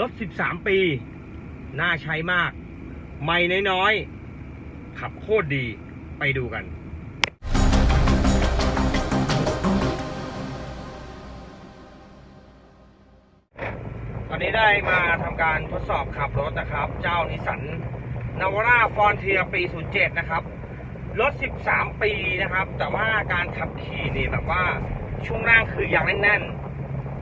รถ 13 ปี น่าใช้มาก ไม่น้อยๆ ขับโคตรดีไปดูกัน ตอนนี้ได้มาทำการทดสอบขับรถนะครับ เจ้านิสสันนาวร่าฟอนเทียปี 07 นะครับ รถ 13 ปีนะครับ แต่ว่าการขับขี่นี่แบบว่าช่วงล่างคือยังแน่นๆ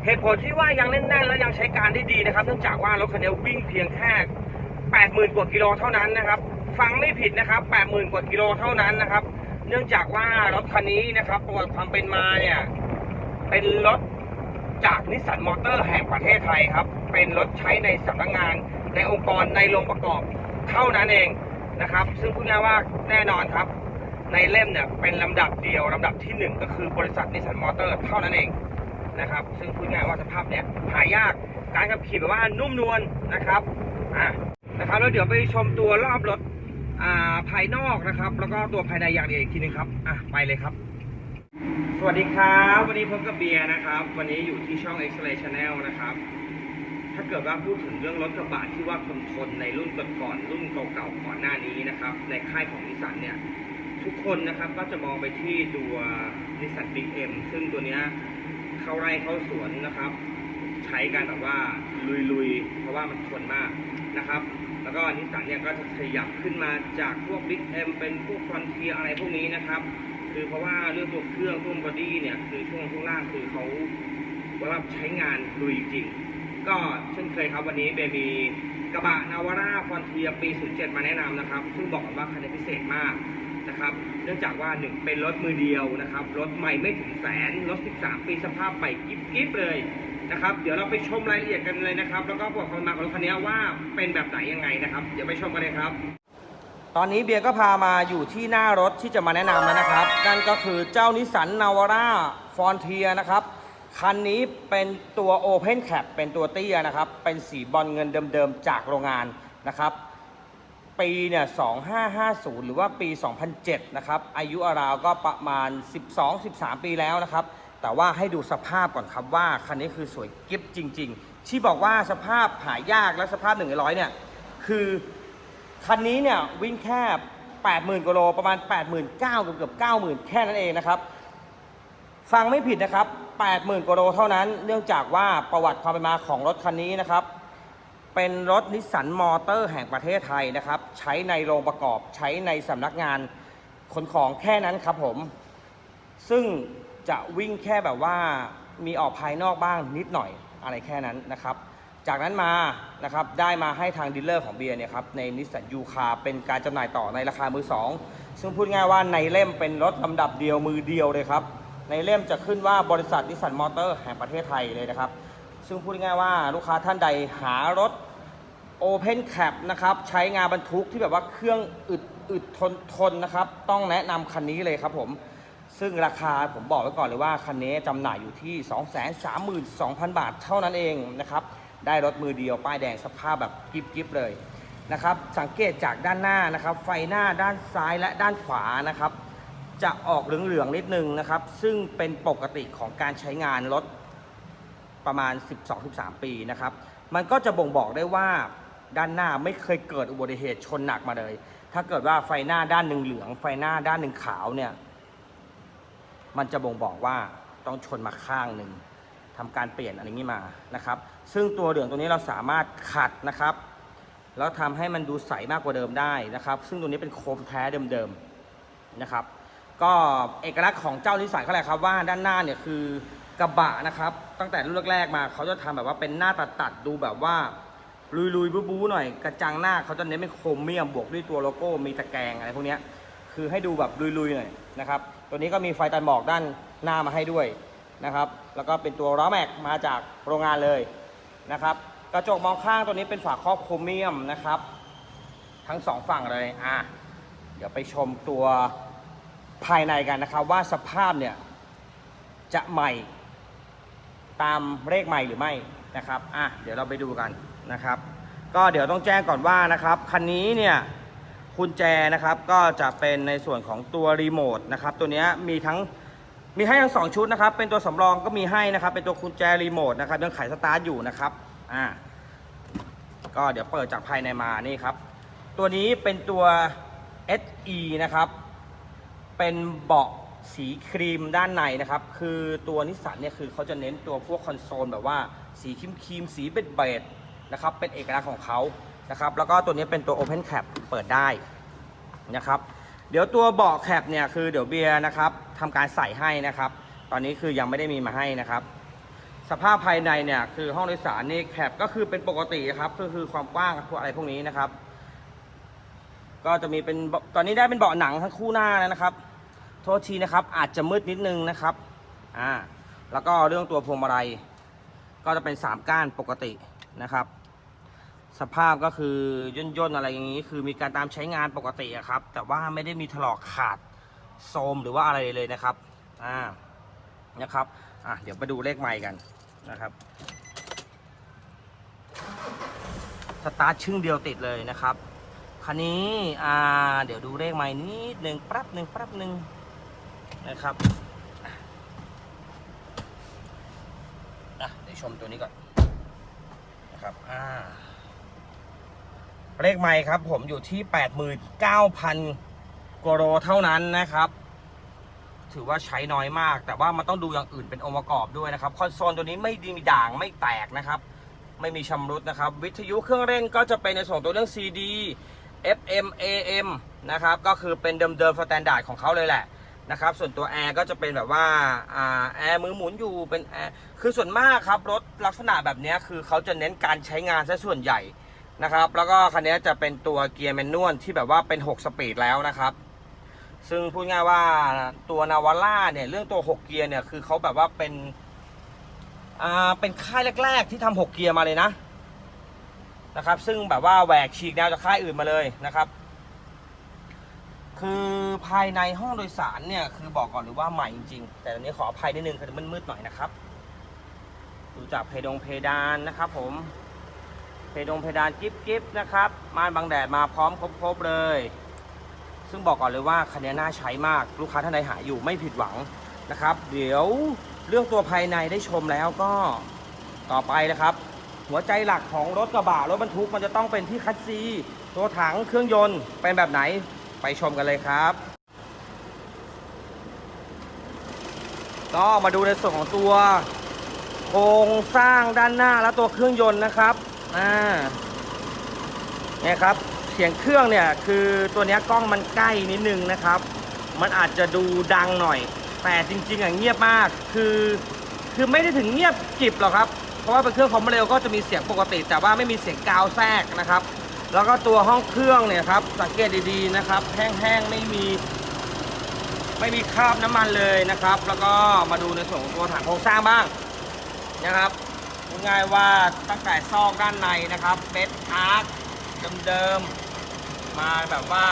เหตุผลที่ว่ายังแน่นๆและยังใช้การได้ดีนะครับ เนื่องจากว่ารถคันนี้วิ่งเพียงแค่ 80,000 กว่ากิโลเท่านั้นนะครับ ฟังไม่ผิดนะครับ 80,000 กว่ากิโลเท่านั้นนะครับ เนื่องจากว่ารถคันนี้นะครับประวัติความเป็นมาเนี่ยเป็นรถจากนิสสันมอเตอร์แห่งประเทศไทยครับ เป็นรถใช้ในสำนักงานในองค์กรในโรงประกอบเท่านั้นเองนะครับ ซึ่งพูดง่ายว่าแน่นอนครับ ในเล่มเนี่ยเป็นลำดับเดียวลำดับที่หนึ่งก็คือบริษัทนิสสันมอเตอร์เท่านั้นเอง นะครับ ซึ่งพูดง่ายว่าสภาพเนี้ยหายากการขับขี่แบบว่านุ่มนวลนะครับอ่านะครับแล้วเดี๋ยวไปชมตัวรอบรถอ่าภายนอกนะครับ แล้วก็ตัวภายในอย่างเดียวอีกทีหนึงครับอะไปเลยครับ สวัสดีครับ วันนี้พบกับเบียร์นะครับ วันนี้อยู่ที่ช่อง X-Ray Channel นะครับ ถ้าเกิดว่าพูดถึงเรื่องรถกระบะที่ว่าทนทนในรุ่นก่อนๆรุ่นเก่าๆก่อนหน้านี้นะครับ ในค่ายของนิสสันเนี่ยทุกคนนะครับก็จะมองไปที่ตัวนิสสันบิ๊กเอ็มซึ่งตัวเนี้ย เข้าไร่เข้าสวนนะครับ ใช้กันแบบว่าลุยๆ เพราะว่ามันทนมากนะครับ แล้วก็นิสสันเนี่ยก็จะขยับขึ้นมาจากพวกบิ๊กเอ็มเป็นพวกฟอนเทียอะไรพวกนี้นะครับ คือเพราะว่าเรื่องตัวเครื่องตัวบอดี้เนี่ยคือช่วงข้างล่างคือเขาว่าใช้งานลุยจริง ก็เช่นเคยครับวันนี้เบมีกระบะนาวาร่าฟอนเทียปี 07 มาแนะนำนะครับ ซึ่งบอกก่อนว่าคันนี้พิเศษมาก นะครับ เนื่องจากว่าหนึ่งเป็นรถมือเดียวนะครับ รถใหม่ไม่ถึงแสน รถ 13 ปีสภาพใหม่กิ๊บกิ๊บเลยนะครับ เดี๋ยวเราไปชมรายละเอียดกันเลยนะครับ แล้วก็บอกความมาของรถคันนี้ว่าเป็นแบบไหนยังไงนะครับ เดี๋ยวไปชมกันเลยครับ ตอนนี้เบียร์ก็พามาอยู่ที่หน้ารถที่จะมาแนะนำแล้วนะครับ นั่นก็คือเจ้านิสสันนาวาร่าฟอนเทียนะครับ คันนี้เป็นตัว Open Cap เป็นตัวเตี้ยนะครับ เป็นสีบอลเงินเดิมๆจากโรงงานนะครับ ปีเนี่ย2550 หรือว่าปี 2007 นะครับ อายุอาราวก็ประมาณ 12-13 ปีแล้วนะครับ แต่ว่าให้ดูสภาพก่อนครับว่า คันนี้คือสวยกิฟจริง ๆ ที่บอกว่าสภาพหายากและสภาพ1 0 0เนี่ย คือ คันนี้เนี่ยวิ่งแค่ 80,000กิโลประมาณ 89,000เกือบเกือบ90,000 แค่นั้นเองนะครับ ฟังไม่ผิดนะครับ 80,000กิโลเท่านั้น เนื่องจากว่าประวัติความเป็นมาของรถคันนี้นะครับ เป็นรถนิสสันมอเตอร์แห่งประเทศไทยนะครับ ใช้ในโรงประกอบใช้ในสำนักงานขนของแค่นั้นครับผม ซึ่งจะวิ่งแค่แบบว่ามีออกภายนอกบ้างนิดหน่อยอะไรแค่นั้นนะครับ จากนั้นมานะครับได้มาให้ทางดีลเลอร์ของเบียร์เนี่ยครับในนิสสันยูคาเป็นการจำหน่ายต่อในราคามือสองซึ่งพูดง่ายว่าในเล่มเป็นรถลำดับเดียวมือเดียวเลยครับ ในเล่มจะขึ้นว่าบริษัทนิสสันมอเตอร์แห่งประเทศไทยเลยนะครับ ซึ่งพูดง่ายว่าลูกค้าท่านใดหารถ Open Cap นะครับ ใช้งานบรรทุกที่แบบว่าเครื่องอึดอึดทนทนนะครับ ต้องแนะนำคันนี้เลยครับผม ซึ่งราคาผมบอกไว้ก่อนเลยว่า คันนี้จำหน่ายอยู่ที่ 232,000 บาทเท่านั้นเองนะครับ ได้รถมือเดียวป้ายแดงสภาพแบบกิบกิบเลยนะครับ สังเกตจากด้านหน้านะครับ ไฟหน้าด้านซ้ายและด้านขวานะครับ จะออกเหลืองๆนิดนึงนะครับ ซึ่งเป็นปกติของการใช้งานรถประมาณ 12-13 ปีนะครับ มันก็จะบ่งบอกได้ว่า ด้านหน้าไม่เคยเกิดอุบัติเหตุชนหนักมาเลย ถ้าเกิดว่าไฟหน้าด้านหนึ่งเหลือง ไฟหน้าด้านหนึ่งขาวเนี่ย มันจะบ่งบอกว่าต้องชนมาข้างหนึ่งทำการเปลี่ยนอะไรงี้มานะครับ ซึ่งตัวเหลืองตัวนี้เราสามารถขัดนะครับ แล้วทำให้มันดูใสมากกว่าเดิมได้นะครับ ซึ่งตัวนี้เป็นโคมแท้เดิมๆนะครับ ก็เอกลักษณ์ของเจ้านิสสันเขาแหละครับว่าด้านหน้าเนี่ยคือกระบะนะครับ ตั้งแต่รุ่นแรกๆมาเขาจะทำแบบว่าเป็นหน้าตัดๆดูแบบว่า ลุยๆบู๊ๆหน่อยกระจังหน้าเขาจะเน้นเป็นโครเมียมบวกด้วยตัวโลโก้มีตะแกรงอะไรพวกนี้คือให้ดูแบบลุยๆหน่อยนะครับตัวนี้ก็มีไฟตัดหมอกด้านหน้ามาให้ด้วยนะครับแล้วก็เป็นตัวล้อแม็กมาจากโรงงานเลยนะครับกระจกมองข้างตัวนี้เป็นฝาครอบโครเมียมนะครับทั้งสองฝั่งเลยอะเดี๋ยวไปชมตัวภายในกันนะครับ ว่าสภาพเนี่ยจะใหม่ตามเลขใหม่หรือไม่นะครับอะเดี๋ยวเราไปดูกัน นะครับ ก็เดี๋ยวต้องแจ้งก่อนว่านะครับคันนี้เนี่ยกุญแจนะครับก็จะเป็นในส่วนของตัวรีโมทนะครับตัวนี้มีทั้งมีให้ทั้งสองชุดนะครับ เป็นตัวสำรองก็มีให้นะครับ เป็นตัวกุญแจรีโมทนะครับยังขายสตาร์ทอยู่นะครับอ่าก็เดี๋ยวเปิดจากภายในมานี่ครับ ตัวนี้เป็นตัว SE นะครับ เป็นเบาะสีครีมด้านในนะครับ คือตัวนิสสันเนี่ยคือเขาจะเน้นตัวพวกคอนโซลแบบว่าสีครีมครีมสีเบดเบด นะครับเป็นเอกลักษณ์ของเขานะครับแล้วก็ตัวนี้เป็นตัว Open Cap เปิดได้นะครับเดี๋ยวตัวเบาะแคปเนี่ยคือเดี๋ยวเบียร์นะครับทำการใส่ให้นะครับ ตอนนี้คือยังไม่ได้มีมาให้นะครับ สภาพภายในเนี่ยคือห้องโดยสารนี่แคปก็คือเป็นปกติครับก็คือความกว้างพวกอะไรพวกนี้นะครับ ก็จะมีเป็นเบาตอนนี้ได้เป็นเบาะหนังทั้งคู่หน้าแล้วนะครับ โทษทีนะครับอาจจะมืดนิดนึงนะครับอ่าแล้วก็เรื่องตัวพวงมาลัยก็จะเป็น 3 ก้านปกติ นะครับ สภาพก็คือย่นย่นๆอะไรอย่างนี้ คือมีการตามใช้งานปกติครับ แต่ว่าไม่ได้มีถลอกขาดโทรมหรือว่าอะไรเลยนะครับอ่านะครับอะเดี๋ยวไปดูเลขไมค์กันนะครับสตาร์ทชึ่งเดียวติดเลยนะครับคันนี้อ่าเดี๋ยวดูเลขใหม่นิดหนึ่งแป๊บหนึ่งแป๊บหนึ่งนะครับอะเดี๋ยวชมตัวนี้ก่อน นะครับอ่าเลขใหม่ครับ ผมอยู่ที่89,000กว่าโลเท่านั้นนะครับ ถือว่าใช้น้อยมาก แต่ว่ามันต้องดูอย่างอื่นเป็นองค์ประกอบด้วยนะครับ คอนโซลตัวนี้ไม่ดีมีด่างไม่แตกนะครับ ไม่มีชำรุดนะครับ วิทยุเครื่องเล่นก็จะเป็นในส่วนตัวเรื่อง CD FM AM นะครับ ก็คือเป็นเดิมๆสแตนดาร์ดของเขาเลยแหละ นะครับ ส่วนตัวแอร์ก็จะเป็นแบบว่าแอร์มือหมุนอยู่เป็นแอร์คือส่วนมากครับรถลักษณะแบบนี้คือเขาจะเน้นการใช้งานซะส่วนใหญ่นะครับ แล้วก็คันนี้จะเป็นตัวเกียร์แมนนวลที่แบบว่าเป็น 6 สปีดแล้วนะครับ ซึ่งพูดง่ายว่าตัวนาวาร่าเนี่ยเรื่องตัว 6 เกียร์เนี่ยคือเขาแบบว่าเป็นอ่าเป็นค่ายแรก ๆ ที่ทำ6เกียร์มาเลยนะนะครับ ซึ่งแบบว่าแหวกฉีกแนวจากค่ายอื่นมาเลยนะครับ คือ ภายในห้องโดยสารเนี่ยคือบอกก่อนเลยว่าใหม่จริงๆแต่ตอนนี้ขออภัยนิดนึงคือมันมืดๆหน่อยนะครับดูจากเพดงเพดานนะครับ ผม เพดงเพดานกิ๊บกิ๊บนะครับม่านบังแดดมาพร้อมครบๆเลย ซึ่งบอกก่อนเลยว่าคันนี้น่าใช้มากลูกค้าท่านใดหาอยู่ไม่ผิดหวังนะครับ เดี๋ยวเรื่องตัวภายในได้ชมแล้วก็ต่อไปนะครับ หัวใจหลักของรถกระบะรถบรรทุกมันจะต้องเป็นที่คัสซี ตัวถังเครื่องยนต์เป็นแบบไหน ไปชมกันเลยครับ ก็มาดูในส่วนของตัวโครงสร้างด้านหน้าและตัวเครื่องยนต์นะครับอ่าเนี่ยครับเสียงเครื่องเนี่ยคือตัวนี้กล้องมันใกล้นิดนึงนะครับ มันอาจจะดูดังหน่อย แต่จริงๆอะเงียบมากคือคือไม่ได้ถึงเงียบกริบหรอกครับ เพราะว่าเป็นเครื่องคอมเร็วก็จะมีเสียงปกติ แต่ว่าไม่มีเสียงกาวแทรกนะครับ แล้วก็ตัวห้องเครื่องเนี่ยครับ สังเกตดีๆนะครับ แห้งๆไม่มีไม่มีคราบน้ำมันเลยนะครับ แล้วก็มาดูในส่วนของตัวถังโครงสร้างบ้างนะครับง่ายว่าตั้งแต่ซอกด้านในนะครับเบสอาร์คเดิมๆมาแบบว่า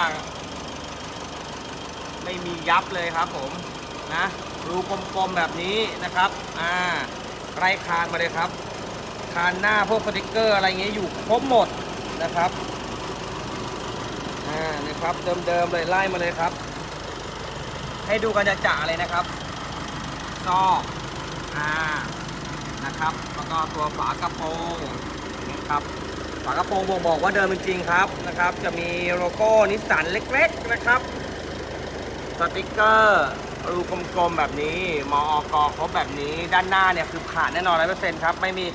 ไม่มียับเลยครับผมนะรูกลมๆแบบนี้นะครับอ่าไร้คานมาเลยครับ คานหน้าพวกสติกเกอร์อะไรเงี้ยอยู่ครบหมด นะครับอ่านะครับเดิมๆเลยไล่มาเลยครับ ให้ดูกันจะจ่าเลยนะครับซอกอ่านะครับ แล้วก็ตัวฝากระโปรงนะครับฝากระโปรงบ่งบอกว่าเดิมจริงๆครับนะครับ จะมีโลโก้นิสสันเล็กๆนะครับสติกเกอร์รูกลมๆแบบนี้มอกครบแบบนี้ด้านหน้าเนี่ยคือผ่านแน่นอนร้อยเปอร์เซ็นต์ครับไม่มี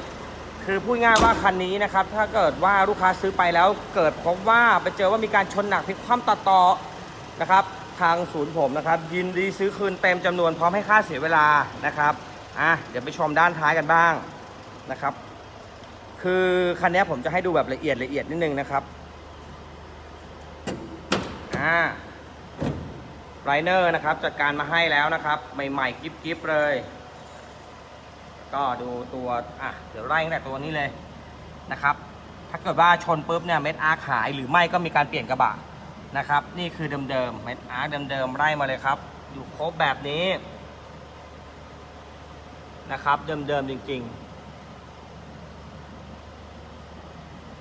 คือพูดง่ายว่าคันนี้นะครับ ถ้าเกิดว่าลูกค้าซื้อไปแล้วเกิดพบว่าไปเจอว่ามีการชนหนักพลิกคว่ำตัดต่อนะครับ ทางศูนย์ผมนะครับ ยินดีซื้อคืนเต็มจำนวนพร้อมให้ค่าเสียเวลานะครับอะเดี๋ยวไปชมด้านท้ายกันบ้างนะครับ คือคันนี้ผมจะให้ดูแบบละเอียดละเอียดนิดนึงนะครับอ่าไรเนอร์นะครับจัดการมาให้แล้วนะครับ ใหม่ๆกิ๊บๆเลย ก็ดูตัวอะเดี๋ยวไล่ตั้งแต่ตัวนี้เลยนะครับ ถ้าเกิดว่าชนปุ๊บเนี่ยเม็ดอาร์คหายหรือไม่ก็มีการเปลี่ยนกระบะนะครับ นี่คือเดิมๆเม็ดอาร์คเดิมๆไล่มาเลยครับ อยู่ครบแบบนี้นะครับ เดิมๆจริง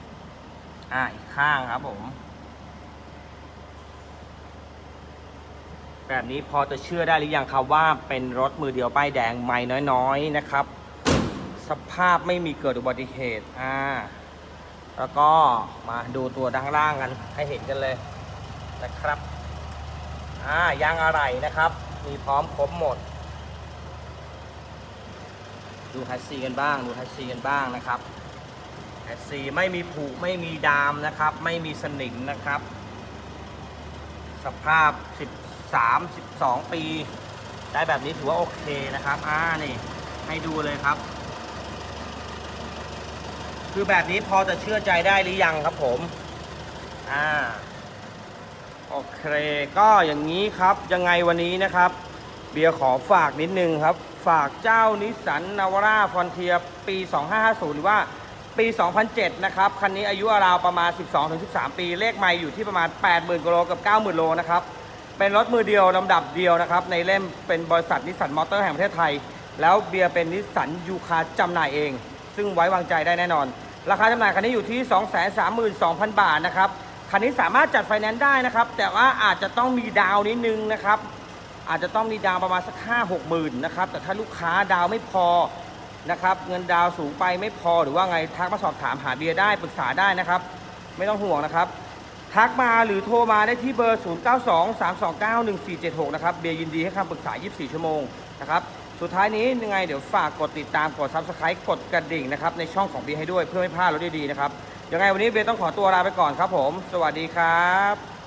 ๆอะอีกข้างครับผมแบบนี้พอจะเชื่อได้หรือยังครับว่าเป็นรถมือเดียวป้ายแดงไม่น้อยๆนะครับ สภาพไม่มีเกิดอุบัติเหตุอ่าแล้วก็มาดูตัวด้านล่างกันให้เห็นกันเลยนะครับอ่ายางอะไรนะครับ มีพร้อมครบหมด ดูแฮชซีกันบ้าง ดูแฮชซีกันบ้างนะครับแฮชซีไม่มีผุไม่มีดามนะครับ ไม่มีสนิมนะครับ สภาพ 13 12 ปี ได้แบบนี้ถือว่าโอเคนะครับ อ่านี่ให้ดูเลยครับ คือแบบนี้พอจะเชื่อใจได้หรือยังครับผม อ่า โอเค ก็อย่างนี้ครับ ยังไงวันนี้นะครับ เบียร์ขอฝากนิดนึงครับ ฝากเจ้านิสสันนาวาร่าฟอนเทียปี 2550หรือว่าปี 2007 นะครับ คันนี้อายุราวประมาณ 12-13 ปี เลขไม่อยู่ที่ประมาณ 80,000กิโลกับ 90,000โลนะครับ เป็นรถมือเดียวลำดับเดียวนะครับ ในเล่มเป็นบริษัทนิสสันมอเตอร์แห่งประเทศไทย แล้วเบียร์เป็นนิสสันยูคาจำหน่ายเอง ซึ่งไว้วางใจได้แน่นอน ราคาจำหน่ายคันนี้อยู่ที่ 232,000 บาทนะครับ คันนี้สามารถจัดไฟแนนซ์ได้นะครับ แต่ว่าอาจจะต้องมีดาวนิดนึงนะครับ อาจจะต้องมีดาวประมาณสักห้าหมื่นนะครับ แต่ถ้าลูกค้าดาวไม่พอนะครับ เงินดาวสูงไปไม่พอหรือว่าไงทักมาสอบถามหาเบียร์ได้ปรึกษาได้นะครับ ไม่ต้องห่วงนะครับ ทักมาหรือโทรมาได้ที่เบอร์ 0923291476 นะครับ เบียร์ยินดีให้คำปรึกษา 24 ชั่วโมงนะครับ สุดท้ายนี้ยังไงเดี๋ยวฝากกดติดตามกด Subscribe กดกระดิ่งนะครับในช่องของเบียร์ให้ด้วยเพื่อไม่พลาดรถดีๆนะครับยังไงวันนี้เบย์ต้องขอตัวลาไปก่อนครับผม สวัสดีครับ